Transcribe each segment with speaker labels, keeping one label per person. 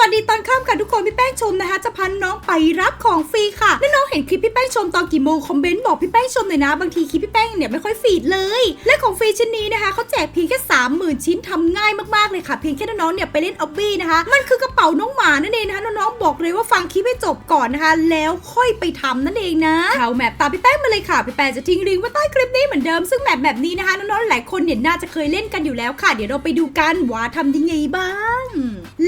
Speaker 1: วัสดีตอนค่ำค่ะทุกคนพี่แป้งชมนะคะ จะพาน้องไปรับของฟรีค่ะแล้วน้องเห็นคลิปพี่แป้งชมตอนกี่โมงคอมเมนต์บอกพี่แป้งชมหน่อยนะ บางทีคลิปพี่แป้งเนี่ยไม่ค่อยฟีดเลย และของฟรีชิ้นนี้นะคะเขาแจกเพียงแค่30,000 ชิ้นทำง่ายมากๆเลยค่ะ เพียงแค่น้องเนี่ยไปเล่นออบบี้นะคะ มันคือกระเป๋าน้องหมานั่นเองนะคะน้องๆบอกเลยว่าฟังคลิปให้จบก่อนนะคะ แล้วค่อยไปทำนั่นเองนะเขาแมปตามพี่แป้งมาเลยค่ะพี่แป้งจะทิ้งลิงก์ไว้ใต้คลิปนี้เหมือนเดิมซึ่งแมปแบบนี้นะคะน้องๆหลายคนเนี่ยน่าจะเคยเล่นกันอยู่แล้วค่ะ เดี๋ยวเราไปดูกันว่าทำยังไงบ้าง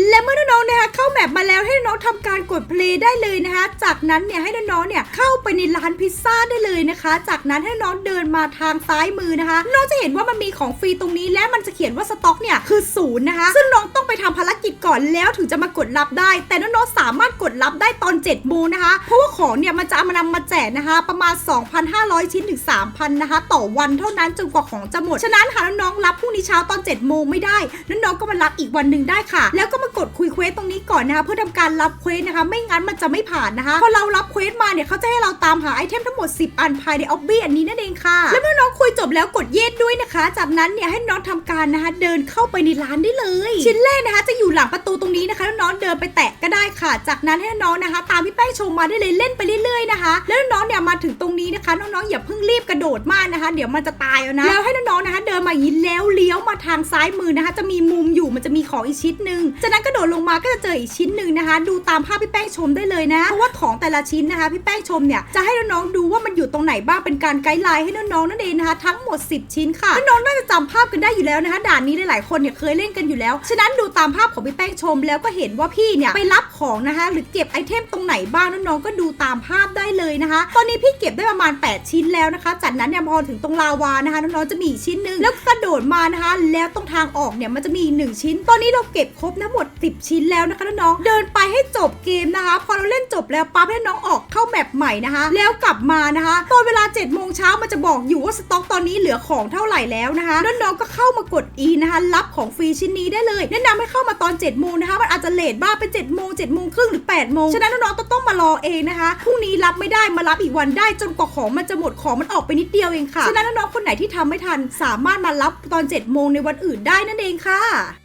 Speaker 1: และเมื่อน้องๆนะคะเข้าแมปมาแล้วให้น้องทำการกดเพลย์ได้เลยนะคะ จากนั้นเนี่ยให้น้องๆเนี่ยเข้าไปในร้านพิซซ่าได้เลยนะคะ จากนั้นให้น้องเดินมาทางซ้ายมือนะคะ น้องจะเห็นว่ามันมีของฟรีตรงนี้และมันจะเขียนว่าสต็อกเนี่ยคือศูนย์นะคะ ซึ่งน้องต้องไปทำภารกิจก่อนแล้วถึงจะมากดรับได้ แต่น้องๆสามารถกดรับได้ตอน7จ็ดโมงนะคะ เพราะว่าของเนี่ยมันจะเอามานำมาแจกนะคะ ประมาณ 2,500 ชิ้นถึง 3,000 นะคะ ต่อวันเท่านั้นจนกว่าของจะหมด ฉะนั้นหากน้องๆรับพรุ่งนี้เช้าตอน7จ็ดโมงไม่ได้น้องๆก็มารับอีกวันหนึ่งได้ค่ะ แล้วก็มากดคุยเควสตรงนี้ก่อนนะคะเพื่อทำการรับเควสนะคะ ไม่งั้นมันจะไม่ผ่านนะคะพอเรารับเควสมาเนี่ยเขาจะให้เราตามหาไอเทมทั้งหมด 10 อันภายในออบบี้อันนี้นั่นเองค่ะ และเมื่อน้องคุยจบแล้วกดเย็ดด้วยนะคะ จากนั้นเนี่ยให้น้องทำการนะคะ เดินเข้าไปในร้านได้เลย ชิ้นแรกนะคะ จะอยู่หลังประตูตรงนี้นะคะน้องเดินไปแตะก็ได้ค่ะ จากนั้นให้น้องนะคะ ตามพี่แป้งชมมาได้เลยเล่นไปเรื่อยๆนะคะ แล้วน้องเนี่ยมาถึงตรงนี้นะคะ น้องๆอย่าเพิ่งรีบกระโดดมากนะคะ เดี๋ยวมันจะตายนะแล้วให้น้องๆนะคะ เดินมาอย่างนี้แล้วเลี้ยวมาทางซ้ายมือนะคะ จะมีมุมอยู่มันจะมีของอีกชิ้นหนึ่งจากนั้นกระโดดลงมาก็จะเจออีกชิ้นหนึ่งนะคะ ดูตามภาพพี่แป้งชมได้เลยนะเพราะว่าของแต่ละชิ้นนะคะพี่แป้งชมเนี่ยจะให้น้องๆดูว่ามันอยู่ตรงไหนบ้างเป็นการไกด์ไลน์ให้น้องๆนั่นเองนะคะทั้งหมด 10 ชิ้นค่ะน้องๆน่าจะจำภาพกันได้อยู่แล้วนะคะ ด่านนี้หลายๆคนเนี่ยเคยเล่นกันอยู่แล้ว ฉะนั้นดูตามภาพของพี่แป้งชม แล้วก็เห็นว่าพี่เนี่ยไปรับของนะคะ หรือเก็บไอเทมตรงไหนบ้างน้องๆก็ดูตามภาพได้เลยนะคะ ตอนนี้พี่เก็บได้ประมาณ 8 ชิ้นแล้วนะคะ จากนั้นเนี่ยพอถึงตรงลาวานะคะน้องๆจะมีชิ้นหนึ่งแล้วกระโดดมานะคะ แล้วตรงทางออกเนี่ยมันจะมีอีกหนึ่งชิ้น ตอนนี้เราเก็บครบทั้งหมด 10 ชิ้นแล้วนะคะน้องๆเดินไปให้จบเกมนะคะ พอเราเล่นจบแล้วปั๊บให้น้องออกเข้าแมปใหม่นะคะ แล้วกลับมานะคะตอนเวลา7จ็ดโมงเช้ามันจะบอกอยู่ว่าสต็อกตอนนี้เหลือของเท่าไหร่แล้วนะคะน้องๆก็เข้ามากด E นะคะรับของฟรีชิ้นนี้ได้เลย แนะนำให้เข้ามาตอน7จ็ดโมงนะคะมันอาจจะเลทบ้างเป็น7จ็ดโมงเจ็ดโมงครึ่งหรือ8ปดโมงฉะนั้นน้องๆต้องมารอเองนะคะพรุ่งนี้รับไม่ได้มารับอีกวันได้จนกว่าของมันจะหมดของมันออกไปนิดเดียวเองค่ะฉะนั้นน้องๆคนไหนที่ทำไม่ทันสามารถมารับตอน7จ็ดโมงในวันอื่นได้นั่นเองค่ะ